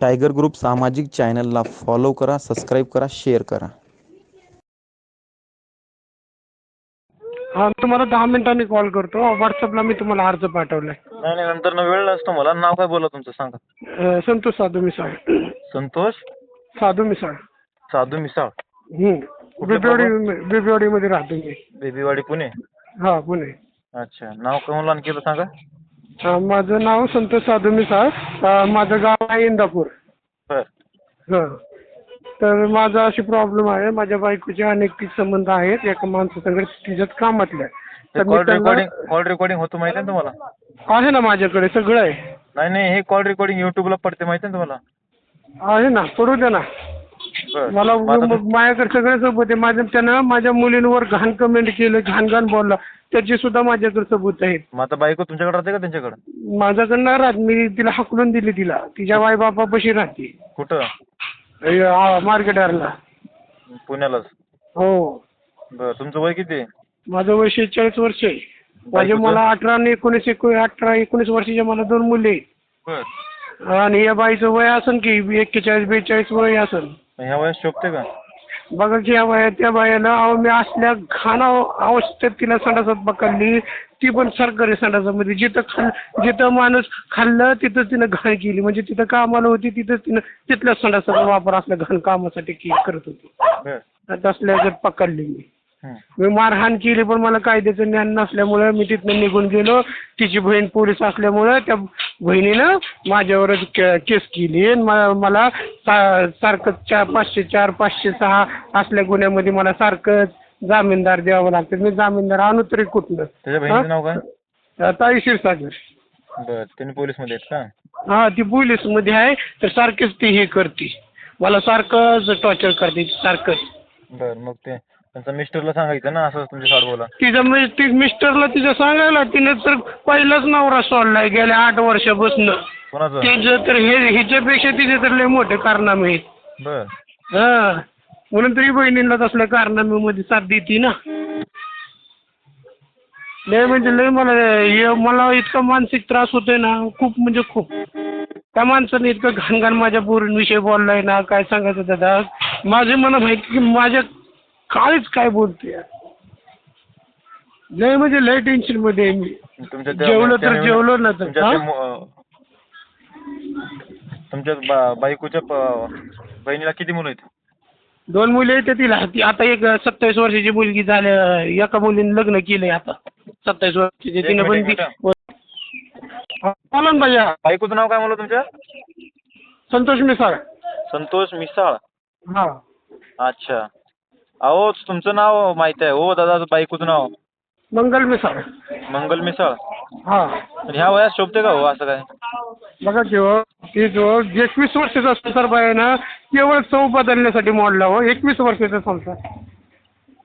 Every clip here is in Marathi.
टायगर ग्रुप सामाजिक चॅनलला फॉलो करा सबस्क्राईब करा शेअर करा. हा तुम्हाला दहा मिनिटांनी कॉल करतो. व्हॉट्सअपला मी तुम्हाला अर्ज पाठवलाय. नाही नाही नंतर वेळ नसतो मला. नाव काय बोला तुमचं सांगा. अं, संतोष साधू मिसाळ. संतोष? साधू मिसाळ. साधू मिसाळ. हम्म. बिबवेवाडी बिबवेवाडीमध्ये राहतो मी. बेबीवाडी पुणे? हा पुणे. अच्छा. नाव कोण लॉन केलं सांगा. हा, माझं नाव संतोष साधू मिसाळ. अं, माझं गाव आहे इंदापूर. बर. हा. तर माझा अशी प्रॉब्लेम आहे माझ्या बायकोचे अनेक संबंध आहेत. एका माणसासंगत तिच्यात कामातल्या तर मी कॉल त्यांना- रेकॉर्डिंग कॉल रेकॉर्डिंग होतं माहिती आहे ना तुम्हाला? आहे ना माझ्याकडे सगळं आहे. नाही नाही हे कॉल रेकॉर्डिंग युट्यूबला पडते माहिती आहे ना तुम्हाला? आहे ना पडू दे ना. बर. मला मग आता मग माझ्याकडे सगळे सबूत आहे. माझ्या त्यानं माझ्या मुलींवर घाण कमेंट केलं घाण घाण बोलला. त्याची सुद्धा माझ्याकडे सबूत आहेत मग आता बायको तुमच्याकडे राहते का त्यांच्याकडे? माझ्याकडं नाही राहत. मी तिला हाकलून दिली तिला. तिच्या आई बापापाशी राहते. कुठं? मार्केटरला पुण्यालाच. हो. बर तुमचं वय किती आहे? माझं वय शेहेचाळीस वर्ष आहे. माझे बायकोचं? मला अठरा आणि एकोणीस एको अठरा एकोणीस वर्षाच्या मला दोन मुले आहेत. बर. आणि या बाईचं वय असन की एक्केचाळीस बेचाळीस वय असन. ह्या वयात शोभते का? बघा की या वया त्या बायाला अहो मी असल्या घाण अव- अवस्थेत तिला संडासात पकडली. ती पण सरकारी संडासामध्ये. जिथं खाल जिथं माणूस खाल्लं तिथं तिनं घाण केली. म्हणजे तिथं कामाला होती तिथं तिनं तिथल्या संडासाचा वापर असल्या घाण कामासाठी की करत होती. तसल्या जर पकडली मी. मी मारहाण केली पण मला कायद्याचं ज्ञान नसल्यामुळं मी तिथनं निघून गेलो. तिची बहीण पोलीस असल्यामुळं त्या बहिणीनं माझ्यावरच के- केस केली. आणि म- मला सा सारखं चार पाचशे चार पाचशे सहा असल्या गुन्ह्यामध्ये मला सारखं जामीनदार द्यावं लागतं. मी जामीनदार आणू तरी कुठनं त्याच्या बहिणीचं नाव काय? हा? ताई क्षीरसागर बर त्यांनी पोलीसमध्ये आहेत का? हा ती पोलीसमध्ये आहे तर सारखीच ती हे करते. मला सारखंच टॉर्चर करते सारखंच बर मग ते त्यांचा मिस्टरला सांगायचं ना असं तुमच्या साड बोला. तिच्या म्हणजे ती मिस्टरला तिच्या सांगायला तिने तर पहिलाच नवरा सोडलाय गेल्या आठ वर्षापासून. कोणाचं? तिचं तर हे ह्याच्यापेक्षा तिचे तर लय मोठे कारनामे आहेत. बर. हा. म्हणून तरी बहिणीला तसल्या कारनाम्यामध्ये साथ देते ना. लय म्हणजे लय मला हे मला इतका मानसिक त्रास होतोय ना खूप म्हणजे खूप. त्या माणसाने इतकं घाण घाण माझ्या पोरींविषयी बोललाय ना काय सांगायचं दादा? माझे मला माहिती की माझ्या काळीच काय बोलते लय म्हणजे लय टेन्शनमध्ये आहे मी. तुमच्या त्या- जेवलो तर जेवलो ना तर, तुमच्या हा? त्या मु- तुमच्या बा- बायकोच्या प- बहिणीला किती मुलं आहेत? दोन मुली आहेत तिला. ती आता एक सत्तावीस वर्षाची मुलगी झाल्या एका मुलीने लग्न केलंय आता. सत्तावीस वर्षाची. एक तिने पण मिनिट, ती एक हा, बोला ना भैया. बायकोचं नाव काय म्हणलं तुमच्या? संतोष मिसाळ. संतोष मिसाळ. हा. अच्छा. अहो तुमचं नाव माहिती आहे. हो दादा बायकोचं नाव. मंगल मिसाळ. मंगल मिसाळ. हा. पण ह्या वयात शोभते का हो असं काय बघा की हो ती जो एकवीस वर्षाचा संसार बाय ना केवळ चव बदलण्यासाठी मोडला हो. एकवीस वर्षाचा संसार.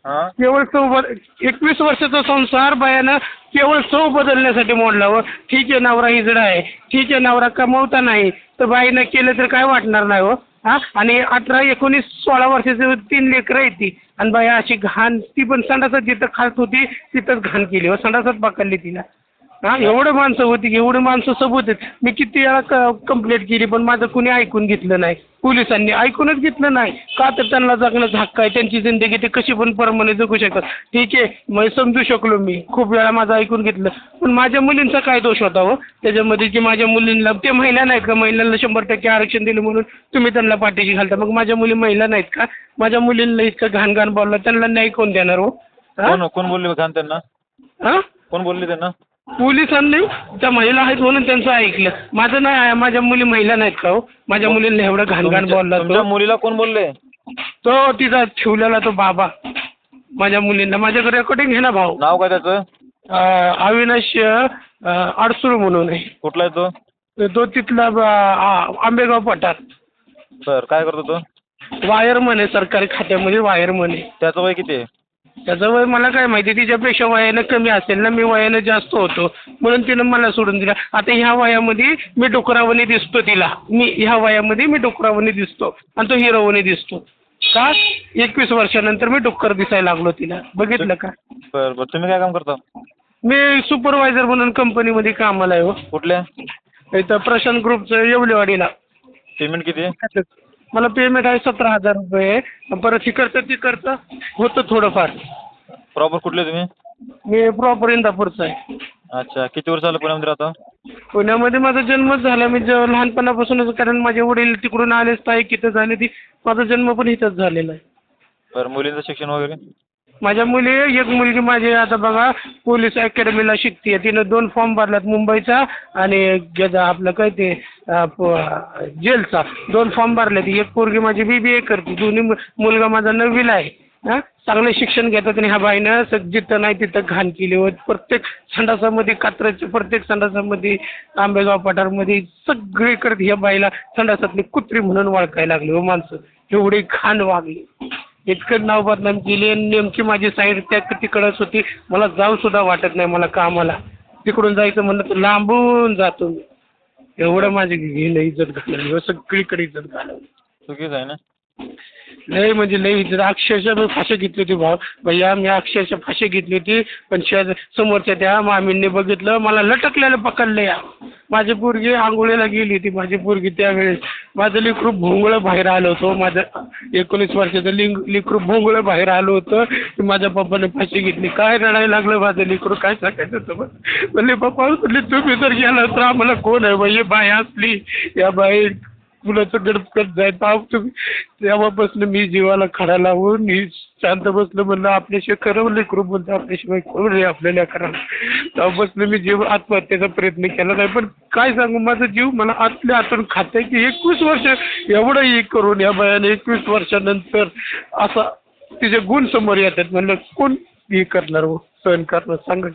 हां? केवळ चव बद एकवीस वर्षाचा संसार बायानं केवळ चव बदलण्यासाठी मोडला हो. ठीक आहे नवरा हिजडा आहे. ठीक आहे नवरा कमवता नाही. तर बाईनं केलं तर काय वाटणार नाही हो? हा? आणि अठरा एकोणीस सोळा वर्षाची तीन लेकरं आहेत ती. आणि बाया अशी घाण ती पण संडासात जिथं खात होती तिथंच घाण केली. व संडासात पकडली तिला हा एवढं माणसं होती एवढं माणसं सबूत आहेत. मी किती वेळा कंप्लेंट केली पण माझं कुणी ऐकून घेतलं नाही. पोलिसांनी ऐकूनच घेतलं नाही. का तर त्यांना जगण्याचा हक्क आहे त्यांची जिंदगी ते कशी पण परमने जगू शकतात. ठीक आहे मग समजू शकलो मी. खूप वेळा माझं ऐकून घेतलं. पण माझ्या मुलींचा काय दोष होता हो? त्याच्यामध्ये की माझ्या मुलींना ते महिला नाहीत का? महिलांना शंभर टक्के आरक्षण दिलं म्हणून तुम्ही त्यांना पाठीशी घालता. मग माझ्या मुली महिला नाहीत का? माझ्या मुलींना इतकं घाण घाण बोललं त्यांना न्याय कोण देणार हो? कोण कोण बोलले घाण त्यांना? हा? कोण बोलले त्यांना? पोलिसांनी त्या महिला आहेत म्हणून त्यांचं ऐकलं. माझं नाही आहे माझ्या मुली महिला नाहीत का हो? माझ्या मुलींना एवढं घाण घाण तुमच्या बोलला तुमच्या तो मुलीला कोण बोलले? तो तिचा ठेवलेला तो बाबा. माझ्या मुलींना. माझ्याकडे रेकॉर्डिंग घे ना भाऊ. नाव काय त्याचं? अं, अविनाश अं, अडसूळ म्हणून आहे. कुठला आहे तो? तो तिथला आ- आंबेगाव पठार. बर काय करतो तो? वायरमन आहे सरकारी खात्यामध्ये वायरमन आहे. त्याचं वय किती आहे? त्याचं वय मला काय माहिती तिच्यापेक्षा वयानं कमी असेल ना मी वयानं जास्त होतो. म्हणून तिनं मला सोडून दिला. आता ह्या वयामध्ये मी डोकरावणी दिसतो तिला. मी ह्या वयामध्ये मी डोकरावणी दिसतो. आणि तो हिरोवणी दिसतो. का? एकवीस वर्षानंतर मी डोकर दिसायला लागलो तिला. बघितलं का? बर बर. तुम्ही काय काम करता? मी सुपरवायझर म्हणून कंपनीमध्ये कामाला आहे हो. कुठल्या? इथं प्रशांत ग्रुपचं येवलेवाडीला. पेमेंट किती आहे? मला पेमेंट आहे सतरा हजार रुपये. परत ही करतं ती करतं होतं थोडंफार. प्रॉपर कुठले तुम्ही? मी प्रॉपर इंदापूरचा आहे. अच्छा किती वर्ष झालं पुण्यामध्ये राहता? पुण्यामध्ये माझा जन्मच झाला. मी जेव्हा लहानपणापासूनच कारण माझे वडील तिकडून आले स्थायिक इथं झाले ती माझा जन्म पण इथंच झालेला आहे. बरं मुलींचं शिक्षण वगैरे? माझ्या मुली एक मुलगी माझी आता बघा पोलीस अकॅडमीला शिकते तिनं दोन फॉर्म भरल्यात मुंबईचा आणि ज्याचा आपलं काय ते प- जेलचा. दोन फॉर्म भरल्यात. एक पोरगी माझी बी बी ए करते. दोन्ही मु- मुलगा माझा नववीला आहे. हां? चांगलं शिक्षण घेतात आणि ह्या बाईनं स जिथं नाही तिथं घाण केली होत. प्रत्येक संडासामध्ये कात्रच्या प्रत्येक संडासामध्ये आंबेगाव पठारमध्ये सगळीकडे ह्या बाईला संडासातली कुत्री म्हणून ओळखायला लागली हो माणसं. एवढी घाण वागली. इतकं नाव बदनाम केली आणि नेमकी माझी साईड त्या तिकडंच होती. मला जाऊ सुद्धा वाटत नाही मला कामाला. तिकडून जायचं म्हणलं तर लांबून जातो मी. एवढं माझी गेलं इज्जत घालवली सगळीकडे इज्जत घालवली. चुकीचं आहे ना? लय म्हणजे लय इज्जत अक्षरशः मी फाशी घेतली होती भाऊ. म्हणजे भैया मी अक्षरशः फाशी घेतली होती पण शेज समोरच्या त्या मामींनी बघितलं मला लटकलेलं पकडलं या. माझी पोरगी आंघोळीला गेली होती माझी पोरगी त्यावेळेस. माझं लेकरू भोंगळं बाहेर आलं होतं. माझं एकोणीस वर्षाचं लिंग लेकरू भोंगळं बाहेर आलं होतं. की माझ्या पप्पाने फाशी घेतली. काय रडायला लागलं माझं लेकरू? काय सांगायचं होतं बा. म्हणले पप्पा म्हणले तुम्ही जर गेला तर आम्हाला कोण आहे? म्हणजे बाई बाय असली. या बाई मुलाचं गडपकट जायचं. आहो तुम्ही तेव्हापासून मी जीवाला खडा लावून मी शांत बसलं म्हणलं आपल्याशिवाय खरं लेकरू म्हणतो आपल्याशिवाय कोण रे आपल्याला करा तेव्हापासून मी जीव आत्महत्येचा प्रयत्न केला नाही. पण काय सांगू माझा जीव मला आतल्या आतून खातंय की एकवीस वर्ष एवढं हे करून या बायाने एकवीस वर्षानंतर असा तिचे गुण समोर येतात. म्हणलं कोण हे करणार हो? सहन करणार. सांगा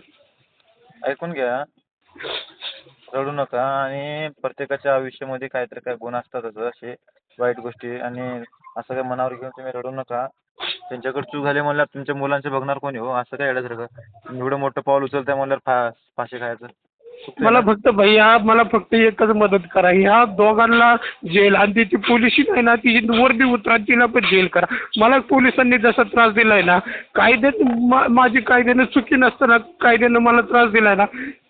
ऐकून घ्या. रडू नका आणि प्रत्येकाच्या आयुष्यामध्ये काहीतरी काय गुण असतातच असे वाईट गोष्टी आणि असं काय मनावर घेऊन तुम्ही रडू नका. त्यांच्याकडे चूक झाली म्हणल्यावर तुमच्या मुलांचे बघणार कोणी हो? असं काय येण्यासारखं एवढं मोठं पाऊल उचलताय म्हणल्यावर फा फाशी खायचं. मला. फक्त भैया मला फक्त एकच मदत करा. ह्या दोघांना जेल आणि ती पोलिसी नाही ना ती वरती उतरा तिला पण जेल करा. मला पोलिसांनी जसा त्रास दिलाय ना कायद्यात माझी कायद्यानं चुकी नसताना कायद्यानं मला त्रास दिलाय ना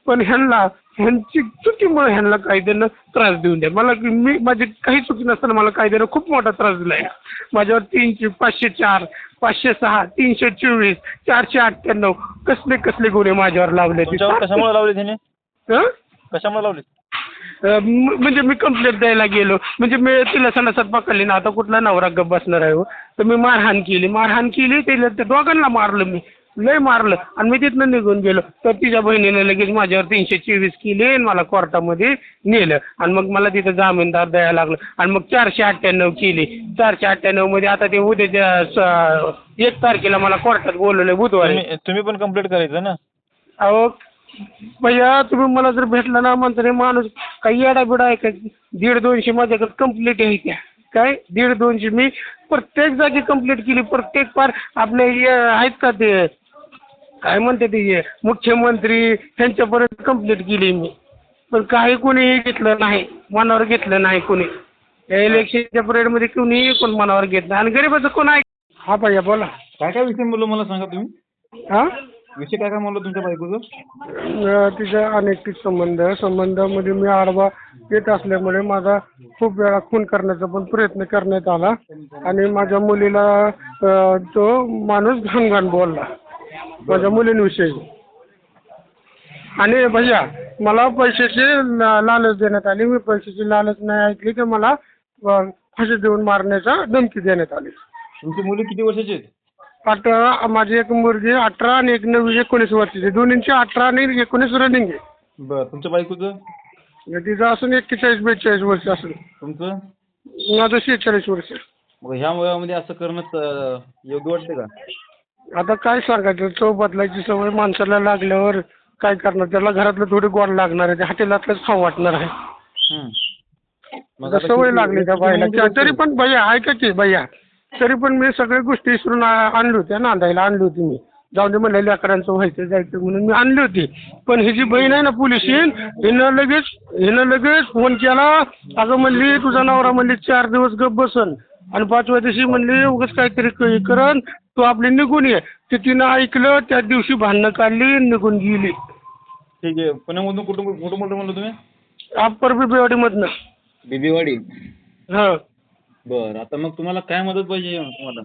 पण ह्यांना ह्यांची चुकीमुळे ह्यांना कायद्यानं त्रास देऊन द्या. मला मी माझी काही चुकी नसताना मला कायद्यानं खूप मोठा त्रास दिलाय. माझ्यावर तीनशे पाचशे चार पाचशे सहा तीनशे चोवीस चारशे अठ्ठ्याण्णव कसले कसले गुन्हे माझ्यावर लावले कशामुळे लावली त्याने? कशामुळे लावली? म्हणजे मी कंप्लेंट द्यायला गेलो. म्हणजे मी तिला सणासात पकडली ना आता कुठला नवरा गप बसणार आहे हो. तर मी मारहाण केली. मारहाण केली तिला त्या दोघांना मारलं मी. लय मारलं. आणि मी तिथनं निघून गेलो. तर तिच्या बहिणीने लगेच माझ्यावर तीनशे चोवीस केली आणि मला कोर्टामध्ये नेलं. आणि मग मला तिथं जामीनदार द्यायला लागलं. आणि मग चारशे अठ्ठ्याण्णव केली. चारशे अठ्ठ्याण्णवमध्ये आता ते उद्याच्या एक तारखेला मला कोर्टात बोलवलं बुधवारी. तुम्ही पण कंप्लीट करायचं ना? अहो भैया तुम्ही मला जर भेटला ना म्हणता रे माणूस काही येडा बिडा आहे का? दीड दोनशे माझ्याकडे कंप्लीट आहे त्या. काय? दीड दोनशे मी प्रत्येक जागी कंप्लीट केली. प्रत्येक पार आपले आहेत का ते? काय म्हणते ते हे? मुख्यमंत्री ह्यांच्यापर्यंत कंप्लीट केली मी. पण काही कोणी घेतलं नाही मनावर घेतलं नाही कोणी. या इलेक्शनच्या पिरियडमध्ये कोणीही कोण मनावर घेत नाही. आणि गरीबाचं कोण आहे? हा भैया बोला. काय काय विषय बोललो मला सांगा तुम्ही? हां? विषय काय काय म्हणलो तुमच्या बायकोचं? अ, तिच्या अनैतिक संबंध. संबंधामध्ये मी आडवा येत असल्यामुळे माझा खूप वेळा खून करण्याचा पण प्रयत्न करण्यात आला. आणि माझ्या मुलीला अ, तो माणूस घाण घाण बोलला. माझ्या मुलींविषयी. आणि भैया मला पैशाची लालच देण्यात आली. मी पैशाची लालच नाही ऐकली तर मला फाशी देऊन मारण्याचा धमकी देण्यात आली. तुमची मुली किती वर्षाची आहेत? अठरा माझी एक मुलगी अठरा आणि एक नवी एकोणीस वर्षाची. दोन्हींची अठरा आणि एकोणीस रनिंग आहे. बरं तुमच्या बायकोचं तिचं असून एक्केचाळीस बेचाळीस वर्ष असेल. तुमचं? माझं शेहेचाळीस वर्ष. मग ह्या वयामध्ये असं करणं योग्य वाटते का? आता काय सांगायचं? चव बदलायची सवय माणसाला लागल्यावर काय करणार? त्याला घरातलं थोडी गोड लागणार आहे. ते हॉटेलातलंच खाऊ वाटणार आहे. मग आता सवय किती- लागली त्या किती बाईला. महिने तरी? पण भैया ऐका की भैया. तरी पण मी सगळ्या गोष्टी विसरून आ- आणली होत्या नांदायला आणली होती मी. जाऊन दे म्हणलं लेकरांचं व्हायचं जायचं म्हणून मी आणली होती. पण ही जी बहीण आहे ना पोलिसीन हिनं लगेच हिनं लगेच फोन केला. अगं म्हणली तुझा नवरा म्हणली चार दिवस गप बसन. आणि पाचव्या दिवशी म्हणली उगाच काहीतरी क- करन तू आपली निघून ये. ते तिनं ऐकलं त्या दिवशी भांडणं काढली निघून गेली. ठीक आहे. पुण्यामधून कुठून कुठून कुठं म्हणलं तुम्ही? अप्पर बिबेवाडीमधनं. बिबीवाडी? हो. बरं आता मग तुम्हाला काय मदत पाहिजे तुम्हाला?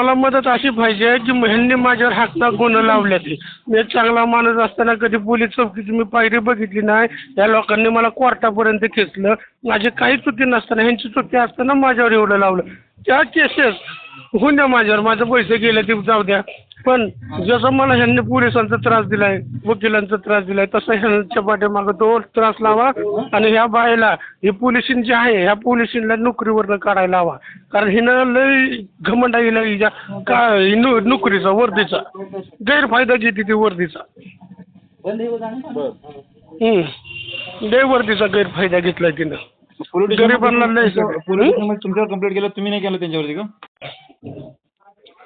मला मदत अशी पाहिजे की ह्यांनी माझ्यावर हातचा गुन्हा लावल्या ती मी एक चांगला माणूस असताना कधी पोलीस चौकीची मी पायरी बघितली नाही. या लोकांनी मला कोर्टापर्यंत खेचलं. माझी काही चुकी नसताना ह्यांची चुकी असताना माझ्यावर एवढं लावलं. त्या केसेस होऊन द्या माझ्यावर. माझे पैसे गेले ते जाऊ द्या. पण जसं मला ह्यांनी पोलिसांचा त्रास दिलाय वकिलांचा त्रास दिलाय तसं ह्यांच्या पाठीमागं तो त्रास लावा आणि ह्या बायला ही पोलिसीन जी आहे ह्या पोलिसीनला नोकरीवरनं काढायला हवा कारण हिनं लय घमंड आहे हिच्या का हि नो- नोकरीचा वर्दीचा. गैरफायदा घेते ती वर्दीचा. हम्म. लय वर्दीचा गैरफायदा घेतलाय तिनं. पोलीस गरिबांना लय स्टेशन पोलीस स्टेशनमध्ये तुमच्यावर कंप्लेंट केलं तुम्ही नाही केलं त्यांच्यावरती का?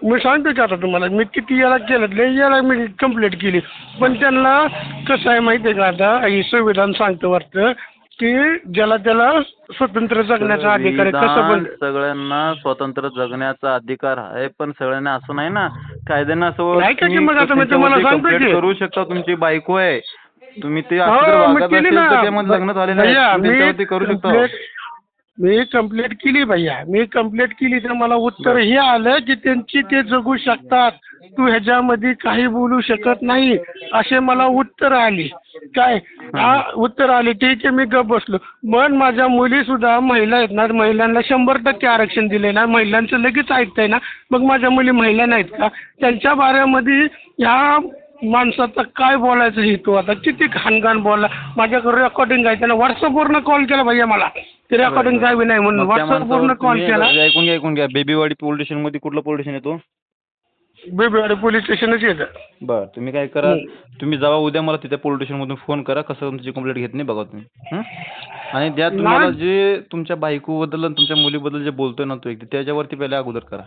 मी सांगतो की आता तुम्हाला मी किती याला केलं लय याला मी कंप्लेंट केली. पण त्यांना कसं आहे माहिती आहे का आता? ही संविधान सांगतं वाटतं की ज्याला त्याला स्वतंत्र जगण्याचा अधिकार आहे कसं संविधान पण सगळ्यांना स्वतंत्र जगण्याचा अधिकार आहे पण सगळ्यांना असं नाही ना. कायद्यानं असं नाही का की तुम्ही मग आता मी तुम्हाला complaint की- करू शकता तुमची बायको आहे. तुम्ही ते हो मी वागत केली असेल ना. तर त्यामध्ये लग्न झालेलं आहे तुम्ही मी त्यांच्यावरती करू शकता. complaint- मी कंप्लेंट केली भैया. मी कंप्लेंट केली तर मला उत्तर हे आलं की त्यांची ते जगू शकतात. तू ह्याच्यामध्ये काही बोलू शकत नाही. असे मला उत्तर आली. काय? हा. उत्तर आली. ठीक आहे मी गप बसलो. पण माझ्या मुली सुद्धा महिला आहेत ना महिलांना शंभर टक्के आरक्षण दिले ना. महिलांचं लगेच ऐकताय ना. मग माझ्या मुली महिला नाहीत का? त्यांच्या बाऱ्यामध्ये ह्या माणसाचा काय बोलायचा हेतू आता? किती घाणघाण बोलला. माझ्याकडे रेकॉर्डिंग आहे. त्यानं व्हॉट्सअपवरनं कॉल केला भैया मला. ते रेकॉर्डिंग जावी नाही म्हणून मग त्या व्हॉट्सअपवरनं माणसावर कॉल तुम्ही- केला. ऐकून घ्या ऐकून घ्या. बेबीवाडी पोलीस स्टेशनमध्ये कुठलं पोलीस स्टेशन येतो बेबीवाडी पोलीस स्टेशनच येतं. बरं तुम्ही काय करा. तुम्ही जावा उद्या मला तिथे पोलीस स्टेशन मधून फोन करा. कसं तुमची कंप्लेंट घेत नाही बघा तुम्ही. हं? आणि त्या तुम्हाला. जे तुमच्या बायकोबद्दल आणि तुमच्या मुलीबद्दल जे बोलतोय ना तो एक त्याच्यावरती पहिले अगोदर करा.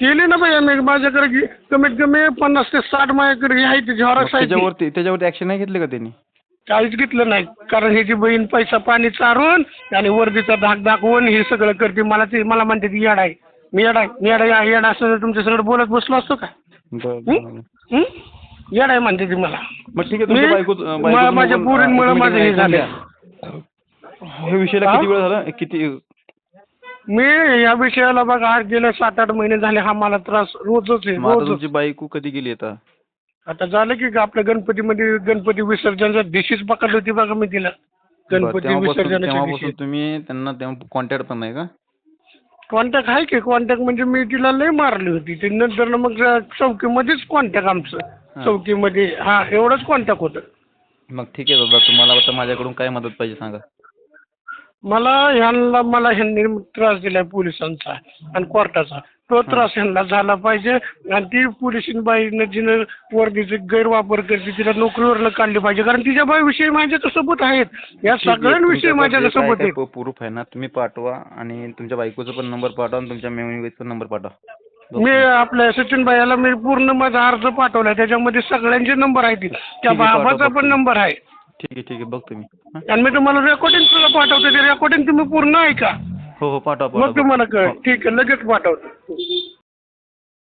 केली ना भैया मी माझ्याकडे गी- कमीत कमी पन्नास ते साठ माझ्याकडे आहे ती झॉरक्स आहे ती. त्याच्यावरती त्याच्यावरती ऍक्शन नाही घेतली का त्यांनी? काहीच घेतलं नाही. कारण ह्याची बहीण पैसा पाणी चारून आणि वर्दीचा धाक दाखवून हे सगळं करते. मला ते मला म्हणते ती येडा आहे. मी येडा आहे. मी येडा आहे, येडा असं तुमच्या सगळं बोलत बसलो असतो का? बरं, हं? बरं. हं? येडा आहे म्हणते ती मला. मग ठीक आहे तुमच्या मी- बायको मा- माझ्या पोरींमुळे माझं हे झालं हे विषयाला हा? किती वेळ झाला? किती मी या विषयाला बघा आज गेले सात आठ महिने झाले हा मला त्रास रोजच आहे मग आता रोजच. तुमची बायको कधी गेली आता? आता झालं की आपल्या गणपतीमध्ये गणपती विसर्जनच्या दिवशीच पकडली होती बघा मी तिला. बरं, गणपती तेव्हापासून विसर्जनाच्या तेव्हापासून तुम्ही त्यांना तेव्हा कॉन्टॅक्ट पण नाही का? कॉन्टॅक्ट आहे की कॉन्टॅक्ट म्हणजे मी तिला लय मारली होती. ते नंतर मग चौकीमध्येच कॉन्टॅक्ट आमचं. चौकीमध्ये हा एवढंच कॉन्टॅक्ट होतं. मग ठीक आहे दादा तुम्हाला आता माझ्याकडून काय मदत पाहिजे सांगा. मला ह्यांना मला ह्यांनी त्रास दिलाय पोलिसांचा आणि कोर्टाचा. तो त्रास ह्यांना झाला पाहिजे आणि ती पोलिसीनबाईनं जिनं वर्दीचे गैरवापर करते तिला नोकरीवरनं काढली पाहिजे. कारण तिच्या बाईविषयी माझ्याकडे सबूत आहेत. या सगळ्यांविषयी माझ्याकडे सबूत आहेत. प्रूफ आहे ना तुम्ही पाठवा आणि तुमच्या बायकोचा पण नंबर पाठवा आणि तुमच्या मेमरीचा नंबर पाठवा. मी आपल्या सचिन भाईला मी पूर्ण माझा अर्ज पाठवला त्याच्यामध्ये सगळ्यांचे नंबर आहेत. त्या आहे, बाबाचा पण. नंबर आहे. ठीक आहे ठीक आहे. बघ तुम्ही हं? आणि मी तुम्हाला रेकॉर्डिंग सुद्धा पाठवतो. ते रेकॉर्डिंग तुम्ही पूर्ण ऐका. हो हो. पाठवा मग पाठवा तुम्हाला कळ हो. ठीक आहे लगेच पाठवतो.